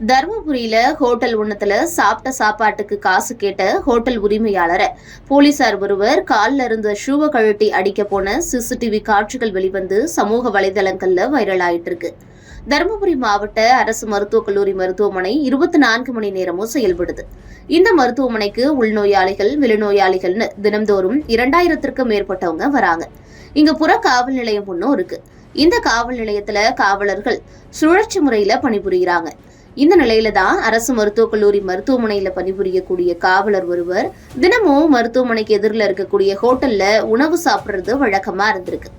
தருமபுரியில hotel ஒண்ணுத்துல சாப்பிட்ட சாப்பாட்டுக்கு காசு கேட்ட ஹோட்டல் உரிமையாளரை போலீசார் ஒருவர் காலில் இருந்த ஷூவை கழட்டி அடிக்க போன சிசிடிவி காட்சிகள் வெளிவந்து சமூக வலைதளங்கள்ல வைரல் ஆயிட்டு இருக்கு தருமபுரி மாவட்ட அரசு மருத்துவக் கல்லூரி மருத்துவமனை இருபத்தி நான்கு மணி நேரமும் செயல்படுது. இந்த மருத்துவமனைக்கு உள்நோயாளிகள் வெளிநோயாளிகள்னு தினம்தோறும் இரண்டாயிரத்திற்கும் மேற்பட்டவங்க வராங்க. இங்க புற காவல் நிலையம் ஒன்றும் இருக்கு. இந்த காவல் நிலையத்துல காவலர்கள் சுழற்சி முறையில பணிபுரிகிறாங்க இந்த நிலையில தான் அரசு மருத்துவக் கல்லூரி மருத்துவமனையில பணிபுரியக்கூடிய காவலர் ஒருவர் தினமும் மருத்துவமனைக்கு எதிரில் இருக்கக்கூடிய ஹோட்டல்ல உணவு சாப்பிடுறது வழக்கமா இருந்திருக்கு.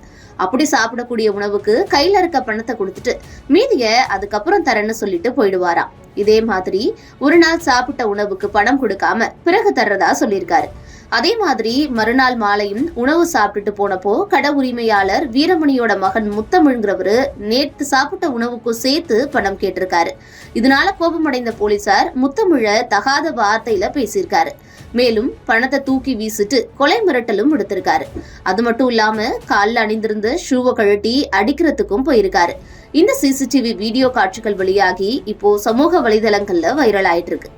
அப்படி சாப்பிடக்கூடிய உணவுக்கு கையில இருக்க பணத்தை கொடுத்துட்டு மீதிய அதுக்கப்புறம் தரேன்னு சொல்லிட்டு போயிடுவாராம். இதே மாதிரி ஒரு நாள் சாப்பிட்ட உணவுக்கு பணம் கொடுக்காம பிறகு தர்றதா சொல்லியிருக்காரு. அதே மாதிரி மறுநாள் மாலையும் உணவு சாப்பிட்டுட்டு போனப்போ கடை உரிமையாளர் வீரமணியோட மகன் முத்தமிழ்ங்கிறவரு நேற்று சாப்பிட்ட உணவுக்கும் சேர்த்து பணம் கேட்டிருக்காரு. இதனால கோபமடைந்த போலீசார் முத்தமிழ தகாத வார்த்தையில பேசியிருக்காரு. மேலும் பணத்தை தூக்கி வீசிட்டு கொலை மிரட்டலும் விடுத்திருக்காரு. அது மட்டும் இல்லாம காலில் அணிந்திருந்த ஷூவை கழட்டி அடிக்கிறதுக்கும் போயிருக்காரு. இந்த சிசிடிவி வீடியோ காட்சிகள் வெளியாகி இப்போ சமூக வலைதளங்கள்ல வைரல் ஆயிட்டு இருக்கு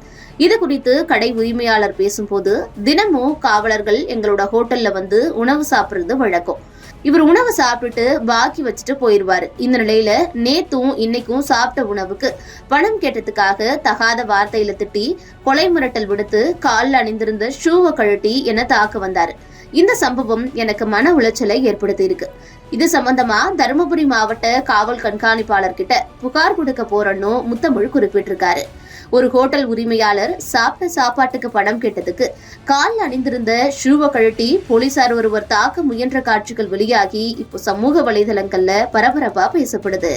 இது குறித்து கடை உரிமையாளர் பேசும்போது தினமும் காவலர்கள் எங்களோட ஹோட்டல்ல வந்து உணவு சாப்பிடுறது வழக்கம். இவர் உணவு சாப்பிட்டுட்டு பாக்கி வச்சுட்டு போயிருவாரு. இந்த நிலையில நேத்தும் இன்னைக்கும் சாப்பிட்ட உணவுக்கு பணம் கேட்டதுக்காக தகாத வார்த்தையில திட்டி கொலை மிரட்டல் விடுத்து காலில் அணிந்திருந்த ஷூவை கழட்டி என தாக்க வந்தாரு. இந்த சம்பவம் எனக்கு மன உளைச்சலை ஏற்படுத்தி இருக்கு இது சம்பந்தமா தருமபுரி மாவட்ட காவல் கண்காணிப்பாளர் கிட்ட புகார் கொடுக்க போறேன்னு முத்தமிழ் குறிப்பிட்டிருக்காரு. ஒரு ஹோட்டல் உரிமையாளர் சாப்பிட்ட சாப்பாட்டுக்கு பணம் கேட்டதுக்கு காலில் அணிந்திருந்த ஷூவை கழட்டி போலீசார் ஒருவர் தாக்க முயன்ற காட்சிகள் வெளியாகி இப்போ சமூக வலைதளங்கள்ல பரபரப்பா பேசப்படுது.